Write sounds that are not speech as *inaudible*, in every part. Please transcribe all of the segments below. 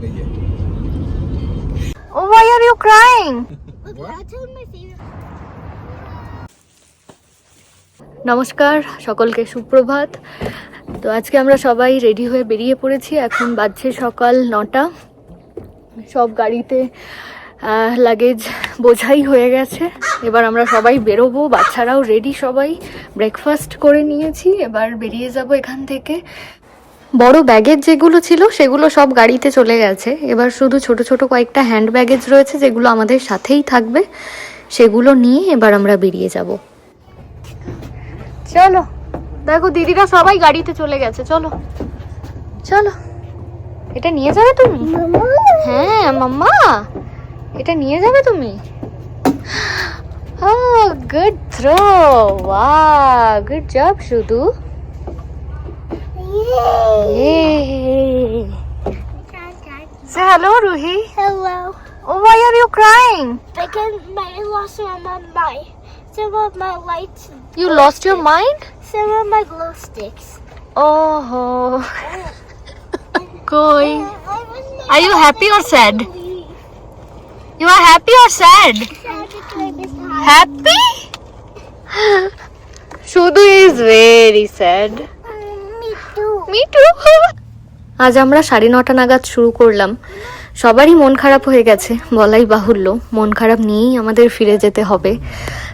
Oh, why are you crying? *laughs* নমস্কার সকলকে সুপ্রভাত। তো আজকে আমরা সবাই রেডি হয়ে বেরিয়ে পড়েছি। এখন বাজছে সকাল নটা। সব গাড়িতে লাগেজ বোঝাই হয়ে গেছে। এবার আমরা সবাই বেরোবো। বাচ্চারাও রেডি সবাই। ব্রেকফাস্ট করে নিয়েছি। এবার বেরিয়ে যাব এখান থেকে। বড় ব্যাগেজ যেগুলো ছিল সেগুলো সব গাড়িতে চলে গেছে। এবার শুধু ছোট ছোট কয়েকটা হ্যান্ড ব্যাগেজ রয়েছে যেগুলো আমাদের সাথেই থাকবে। সেগুলো নিয়ে এবার আমরা বেরিয়ে যাব। চলো। দেখো দিদিরা সবাই গাড়িতে চলে গেছে। চলো। চলো। এটা নিয়ে যাবে তুমি? হ্যাঁ মাম্মা। এটা নিয়ে যাবে তুমি? গুড থ্রো ওয়া গুড জব শুধু। Say hello, Ruhi. Hello. Oh, why are you crying? Because my I lost some of my some of my lights, You lost your mind? some of my glow sticks. Oh, *laughs* Koi. Are you happy or sad? You are happy or sad? Happy? *laughs* Shudu is very sad. Me too. Me too আজ আমরা সাড়ে নটা নাগাদ শুরু করলাম। সবারই মন খারাপ হয়ে গেছে, বলাই বাহুল্য। মন খারাপ নিয়েই আমাদের ফিরে যেতে হবে।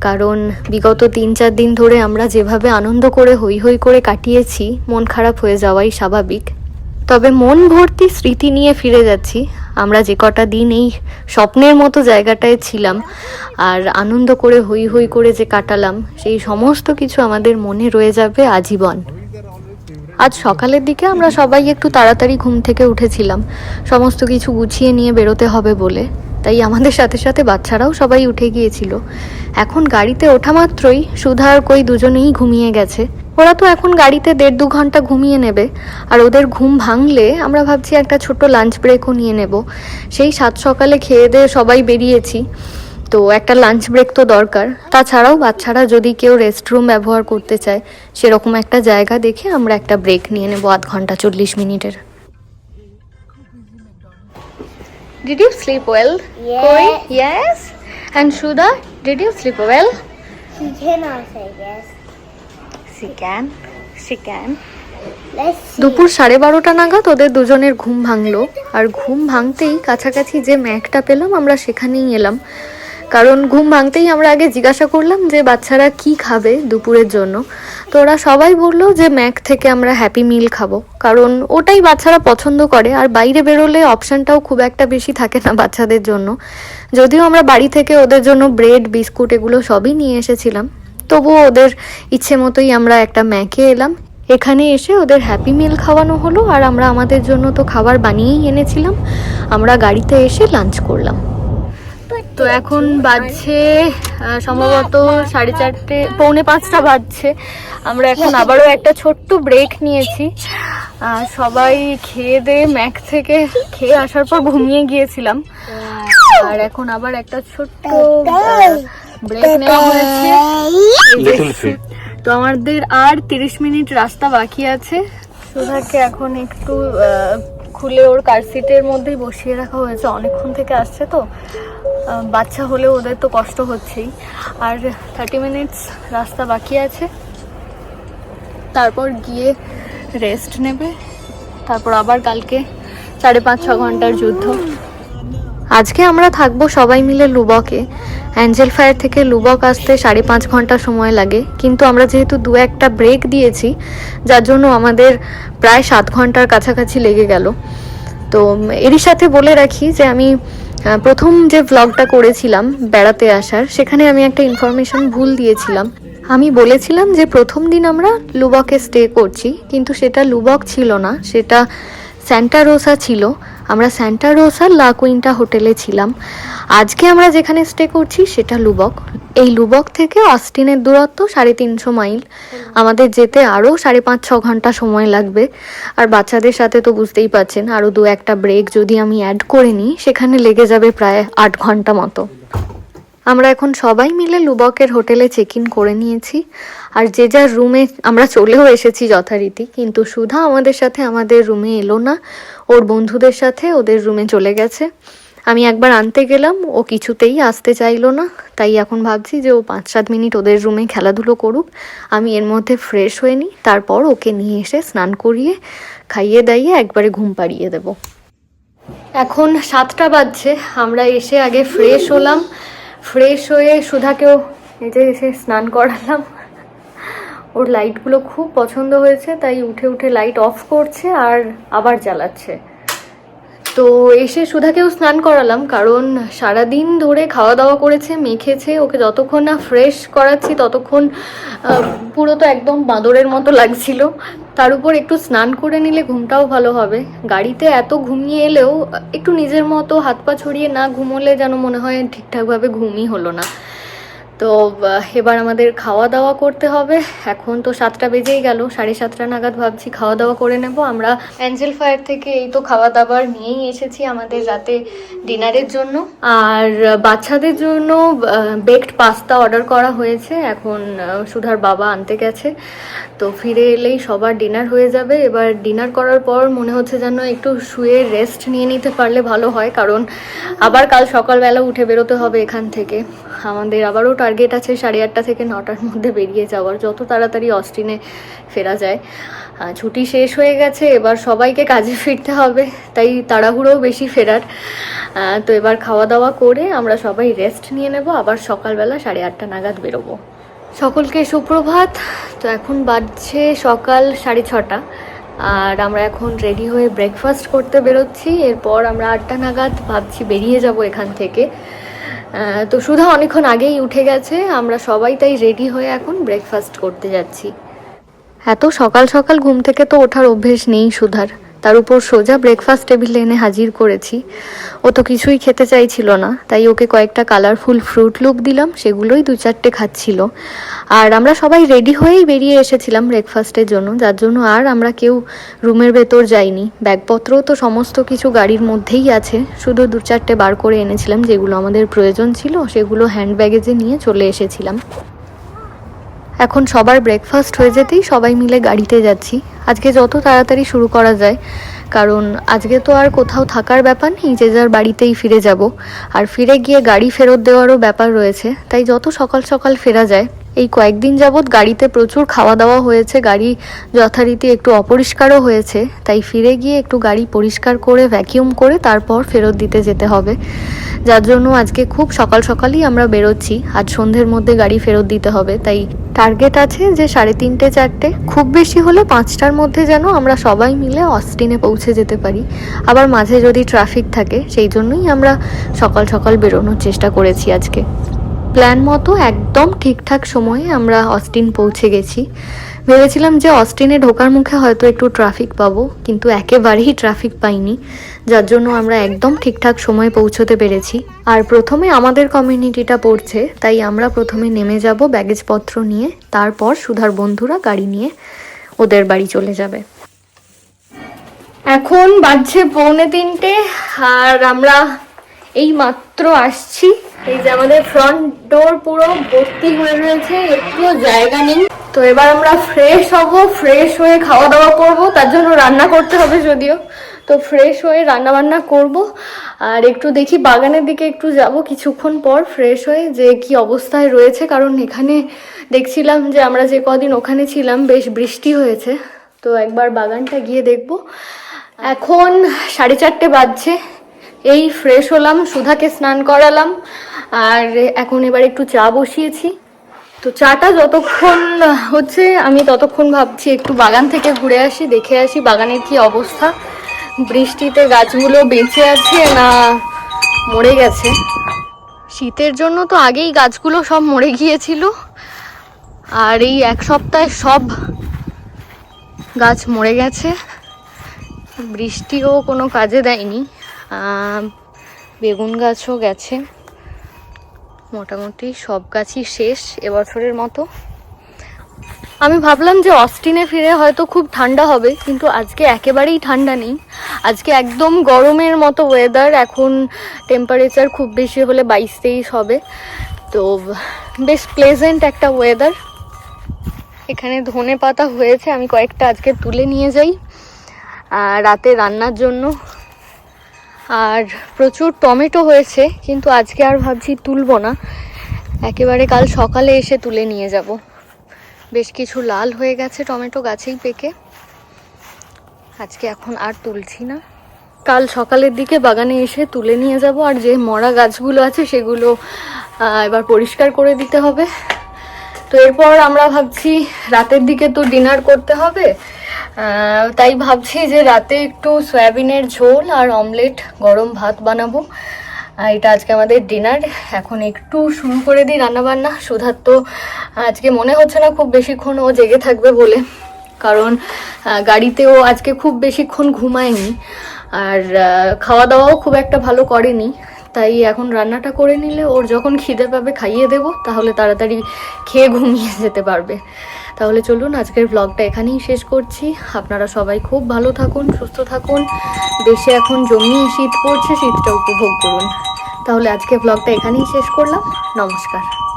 কারণ বিগত তিন চার দিন ধরে আমরা যেভাবে আনন্দ করে হই হই করে কাটিয়েছি, মন খারাপ হয়ে যাওয়াই স্বাভাবিক। তবে মন ভর্তি স্মৃতি নিয়ে ফিরে যাচ্ছি। আমরা যে কটা দিন এই স্বপ্নের মতো জায়গাটায় ছিলাম আর আনন্দ করে হই হই করে যে কাটালাম, সেই সমস্ত কিছু আমাদের মনে রয়ে যাবে আজীবন। আজ সকালের দিকে আমরা সবাই একটু তাড়াতাড়ি ঘুম থেকে উঠেছিলাম। সমস্ত কিছু গুছিয়ে নিয়ে বেরোতে হবে বলে। তাই আমাদের সাথে সাথে বাচ্চারাও সবাই উঠে গিয়েছিল। এখন গাড়িতে ওঠা মাত্রই সুধা আর কই দুজনেই ঘুমিয়ে গেছে। ওরা তো এখন গাড়িতে দেড় দু ঘণ্টা ঘুমিয়ে নেবে। আর ওদের ঘুম ভাঙলে আমরা ভাবছি একটা ছোট্ট লাঞ্চ ব্রেকও নিয়ে নেব। সেই সাত সকালে খেয়ে দিয়ে সবাই বেরিয়েছি। তো একটা লাঞ্চ ব্রেক তো দরকার তাছাড়াও বাচ্চারা যদি কেউ রেস্টরুম ব্যবহার করতে চায় সেরকম একটা জায়গা দেখে আমরা একটা ব্রেক নিয়ে নেব আধ ঘণ্টা চল্লিশ মিনিটের Did you sleep well? Yes. Koi? Yes. And Shuda, did you sleep well? She cannot say yes. She can. She can. দুপুর সাড়ে বারোটা নাগাদ ওদের দুজনের ঘুম ভাঙলো আর ঘুম ভাঙতেই কাছাকাছি যে ম্যাকটা পেলাম আমরা সেখানেই এলাম কারণ ঘুম ভাঙতেই আমরা আগে জিজ্ঞাসা করলাম যে বাচ্চারা কি খাবে দুপুরের জন্য। তো ওরা সবাই বলল যে ম্যাক থেকে আমরা হ্যাপি মিল খাব। কারণ ওটাই বাচ্চারা পছন্দ করে, আর বাইরে বেরোলে অপশানটাও খুব একটা বেশি থাকে না বাচ্চাদের জন্য। যদিও আমরা বাড়ি থেকে ওদের জন্য ব্রেড, বিস্কুট এগুলো সবই নিয়ে এসেছিলাম। তবুও ওদের ইচ্ছে মতোই আমরা একটা ম্যাকে এলাম। এখানে এসে ওদের হ্যাপি মিল খাওয়ানো হলো, আর আমরা আমাদের জন্য তো খাবার বানিয়েই এনেছিলাম। আমরা গাড়িতে এসে লাঞ্চ করলাম। তো এখন বাজছে সম্ভবত সাড়ে চারটে পৌনে পাঁচটা বাজছে। আমরা এখন আবারও একটা ছোট্ট ব্রেক নিয়েছি। সবাই খেয়ে দিয়ে ম্যাক থেকে খেয়ে আসার পর ঘুমিয়ে গিয়েছিলাম। আর এখন আবার একটা ছোট্ট ব্রেক নেওয়া হয়েছে। তো আমাদের আর তিরিশ মিনিট রাস্তা বাকি আছে। সুধাকে এখন একটু খুলে ওর কার সিটের মধ্যেই বসিয়ে রাখা হয়েছে। অনেকক্ষণ থেকে আসছে তো। বাচ্চা হলেও ওদের তো কষ্ট হচ্ছেই। আর থার্টি মিনিটস রাস্তা বাকি আছে। তারপর গিয়ে রেস্ট নেবে। তারপর আবার কালকে সাড়ে পাঁচ, ছ ঘণ্টার যুদ্ধ। আজকে আমরা থাকব সবাই মিলে লুবকে। অ্যাঞ্জেল ফায়ার থেকে লুবক আসতে সাড়ে পাঁচ ঘণ্টা সময় লাগে। কিন্তু আমরা যেহেতু দু একটা ব্রেক দিয়েছি, যার জন্য আমাদের প্রায় সাত ঘণ্টার কাছাকাছি লেগে গেল। তো এরই সাথে বলে রাখি যে আমি প্রথম যে ভ্লগটা করেছিলাম বেড়াতে আসার, সেখানে আমি একটা ইনফরমেশন ভুল দিয়েছিলাম। আমি বলেছিলাম যে প্রথম দিন আমরা লুবকে স্টে করছি, কিন্তু সেটা লুবক ছিল না। সেটা স্যান্টা রোসা ছিল। আমরা স্যান্টা রোসা লা কুইন্টা হোটেলে ছিলাম। আজকে আমরা যেখানে স্টে করছি সেটা লুবক এই লুবক থেকে অস্টিনের দূরত্ব সাড়ে তিনশো মাইল। আমাদের যেতে আরও সাড়ে পাঁচ ছ ঘণ্টা সময় লাগবে। আর বাচ্চাদের সাথে তো বুঝতেই পারছেন আরও দু একটা ব্রেক যদি আমি অ্যাড করে নিই, সেখানে লেগে যাবে প্রায় আট ঘণ্টা মতো। আমরা এখন সবাই মিলে লুবকের হোটেলে চেক ইন করে নিয়েছি। আর যে যার রুমে আমরা চলেও এসেছি যথারীতি, কিন্তু সুধা আমাদের সাথে আমাদের রুমে এলো না। ওর বন্ধুদের সাথে ওদের রুমে চলে গেছে। আমি একবার আনতে গেলাম, ও কিছুতেই আসতে চাইলো না। তাই এখন ভাবছি যে ও পাঁচ সাত মিনিট ওদের রুমে খেলাধুলো করুক। আমি এর মধ্যে ফ্রেশ হয়ে নিই, তারপর ওকে নিয়ে এসে স্নান করিয়ে, খাইয়ে দাইয়ে একবারে ঘুম পাড়িয়ে দেবো। এখন সাতটা বাজছে, আমরা এসে আগে ফ্রেশ হলাম। ফ্রেশ হয়ে সুধাকেও নিজে এসে স্নান করালাম। ওর লাইটগুলো খুব পছন্দ হয়েছে, তাই উঠে উঠে লাইট অফ করছে আর আবার জ্বালাচ্ছে। তো এসে সুধাকেও স্নান করালাম, কারণ সারাদিন ধরে খাওয়া দাওয়া করেছে, মেখেছে, ওকে যতক্ষণ না ফ্রেশ করাচ্ছি ততক্ষণ পুরো তো একদম বাঁদরের মতো লাগছিল। তার উপর একটু স্নান করে নিলে ঘুমটাও ভালো হবে। গাড়িতে এত ঘুমিয়ে এলেও একটু নিজের মতো হাত পা ছড়িয়ে না ঘুমোলে যেন মনে হয় ঠিকঠাকভাবে ঘুমই হলো না। তো এবার আমাদের খাওয়া দাওয়া করতে হবে। এখন তো সাতটা বেজেই গেল, সাড়ে সাতটা নাগাদ ভাবছি খাওয়া দাওয়া করে নেব। আমরা অ্যাঞ্জেল ফায়ার থেকে এই তো খাওয়া দাবার নিয়েই এসেছি আমাদের রাতে ডিনারের জন্য। আর বাচ্চাদের জন্য বেকড পাস্তা অর্ডার করা হয়েছে। এখন সুধার বাবা আনতে গেছে। তো ফিরে এলেই সবার ডিনার হয়ে যাবে। এবার ডিনার করার পর মনে হচ্ছে যেন একটু শুয়ে রেস্ট নিয়ে নিতে পারলে ভালো হয়। কারণ আবার কাল সকালবেলা উঠে বেরোতে হবে এখান থেকে। আমাদের আবারও টার্গেট আছে সাড়ে আটটা থেকে নটার মধ্যে বেরিয়ে যাওয়ার, যত তাড়াতাড়ি অস্টিনে ফেরা যায়। ছুটি শেষ হয়ে গেছে, এবার সবাইকে কাজে ফিরতে হবে, তাই তাড়াহুড়োও বেশি ফেরার। তো এবার খাওয়া দাওয়া করে আমরা সবাই রেস্ট নিয়ে নেব, আবার সকালবেলা সাড়ে আটটা নাগাদ বেরোবো। সকলকে সুপ্রভাত, তো এখন বাজছে সকাল সাড়ে ছটা, আর আমরা এখন রেডি হয়ে ব্রেকফাস্ট করতে বেরোচ্ছি। এরপর আমরা আটটা নাগাদ ভাবছি বেরিয়ে যাব এখান থেকে। তো সুধা অনেকক্ষণ আগেই উঠে গেছে। আমরা সবাই তাই রেডি হয়ে এখন ব্রেকফাস্ট করতে যাচ্ছি। এত সকাল সকাল ঘুম থেকে তো ওঠার অভ্যেস নেই সুধার। তার উপর সোজা ব্রেকফাস্ট টেবিলে এনে হাজির করেছি। ও তো কিছুই খেতে চাইছিল না, তাই ওকে কয়েকটা কালারফুল ফ্রুট লুক দিলাম, সেগুলোই দু চারটে খাচ্ছিল। আর আমরা সবাই রেডি হয়েই বেরিয়ে এসেছিলাম ব্রেকফাস্টের জন্য, যার জন্য আর আমরা কেউ রুমের ভেতর যাইনি। ব্যাগপত্রও তো সমস্ত কিছু গাড়ির মধ্যেই আছে, শুধু দু চারটে বার করে এনেছিলাম, যেগুলো আমাদের প্রয়োজন ছিল, সেগুলো হ্যান্ড ব্যাগেজে নিয়ে চলে এসেছিলাম। এখন সবার ব্রেকফাস্ট হয়ে যেতেই সবাই মিলে গাড়িতে যাচ্ছি। আজকে যত তাড়াতাড়ি শুরু করা যায়, কারণ আজকে তো আর কোথাও থাকার ব্যাপার নেই, যে যার বাড়িতেই ফিরে যাব। আর ফিরে গিয়ে গাড়ি ফেরত দেওয়ারও ব্যাপার রয়েছে, তাই যত সকাল সকাল ফেরা যায় এই কয়েকদিন যাবৎ গাড়িতে প্রচুর খাওয়া দাওয়া হয়েছে, গাড়ি যথারীতি একটু অপরিষ্কারও হয়েছে, তাই ফিরে গিয়ে একটু গাড়ি পরিষ্কার করে ভ্যাকিউম করে তারপর ফেরত দিতে যেতে হবে। যার জন্য আজকে খুব সকাল সকালই আমরা বেরোচ্ছি, আজ সন্ধ্যের মধ্যে গাড়ি ফেরত দিতে হবে, তাই টার্গেট আছে যে সাড়ে তিনটে, চারটে, খুব বেশি হলে পাঁচটার মধ্যে যেন আমরা সবাই মিলে অস্টিনে পৌঁছে যেতে পারি। আবার মাঝে যদি ট্রাফিক থাকে, সেই জন্যই আমরা সকাল সকাল বেরোনোর চেষ্টা করেছি আজকে। প্ল্যান মতো একদম ঠিকঠাক সময়ে আমরা অস্টিন পৌঁছে গেছি। ভেবেছিলাম যে অস্টিনে ঢোকার মুখে হয়তো একটু ট্রাফিক পাবো, কিন্তু একেবারেই ট্রাফিক পাইনি, যার জন্য আমরা একদম ঠিকঠাক সময়ে পৌঁছতে পেরেছি। আর প্রথমে আমাদের কমিউনিটিটা পড়ছে, তাই আমরা প্রথমে নেমে যাব ব্যাগেজপত্র নিয়ে, তারপর সুধার বন্ধুরা গাড়ি নিয়ে ওদের বাড়ি চলে যাবে। এখন বাজছে পৌনে তিনটে, আর আমরা এই মাত্র আসছি এই যে আমাদের ফ্রন্ট ডোর পুরো ভর্তি হয়ে রয়েছে, একটুও জায়গা নেই। তো এবার আমরা ফ্রেশ হব ফ্রেশ হয়ে খাওয়া দাওয়া করব, তার জন্য রান্না করতে হবে যদিও। তো ফ্রেশ হয়ে রান্না বান্না করব, আর একটু দেখি বাগানের দিকে একটু যাব কিছুক্ষণ পর ফ্রেশ হয়ে যে কি অবস্থায় রয়েছে, কারণ এখানে দেখছিলাম যে আমরা যে কদিন ওখানে ছিলাম, বেশ বৃষ্টি হয়েছে। তো একবার বাগানটা গিয়ে দেখব। এখন সাড়ে চারটে বাজছে। এই ফ্রেশ হলাম, সুধাকে স্নান করালাম, আর এখন এবার একটু চা বসিয়েছি। তো চাটা যতক্ষণ হচ্ছে, আমি ততক্ষণ ভাবছি একটু বাগান থেকে ঘুরে আসি, দেখে আসি বাগানের কি অবস্থা। বৃষ্টিতে গাছগুলো বেঁচে আছে না মরে গেছে? শীতের জন্য তো আগেই গাছগুলো সব মরে গিয়েছিল, আর এই এক সপ্তাহে সব গাছ মরে গেছে। বৃষ্টিও কোনো কাজে দেয়নি। বেগুন গাছও গেছে। মোটামুটি সব গাছই শেষ এবছরের মতো। আমি ভাবলাম যে অস্টিনে ফিরে হয়তো খুব ঠান্ডা হবে, কিন্তু আজকে একেবারেই ঠান্ডা নেই। আজকে একদম গরমের মতো ওয়েদার এখন টেম্পারেচার খুব বেশি হলে বাইশ তেইশ হবে। তো বেশ প্লেজেন্ট একটা ওয়েদার এখানে ধনে পাতা হয়েছে, আমি কয়েকটা আজকে তুলে নিয়ে যাই। রাতে রান্নার জন্য আর প্রচুর টমেটো হয়েছে, কিন্তু আজকে আর ভাবছি তুলবো না। একেবারে কাল সকালে এসে তুলে নিয়ে যাব। বেশ কিছু লাল হয়ে গেছে টমেটো গাছেই পেকে। আজকে এখন আর তুলছি না। কাল সকালের দিকে বাগানে এসে তুলে নিয়ে যাব, আর যে মরা গাছগুলো আছে সেগুলো এবার পরিষ্কার করে দিতে হবে। তো এরপর আমরা ভাবছি রাতের দিকে তো ডিনার করতে হবে। তাই ভাবছি যে রাতে একটু সয়াবিনের ঝোল আর অমলেট গরম ভাত বানাবো। এটা আজকে আমাদের ডিনার এখন একটু শুরু করে দিই রান্নাবান্না। সুধার তো আজকে মনে হচ্ছে না খুব বেশিক্ষণ ও জেগে থাকবে বলে। কারণ গাড়িতেও আজকে খুব বেশিক্ষণ ঘুমায়নি। আর খাওয়া দাওয়াও খুব একটা ভালো করেনি। তাই এখন রান্নাটা করে নিলে ওর যখন খিদে পাবে খাইয়ে দেব, তাহলে তাড়াতাড়ি খেয়ে ঘুমিয়ে যেতে পারবে। তাহলে চলুন আজকের ব্লগটা এখানেই শেষ করছি। আপনারা সবাই খুব ভালো থাকুন, সুস্থ থাকুন। দেশে এখন জমিয়ে শীত পড়ছে, শীতটা উপভোগ করুন। তাহলে আজকে ব্লগটা এখানেই শেষ করলাম। নমস্কার।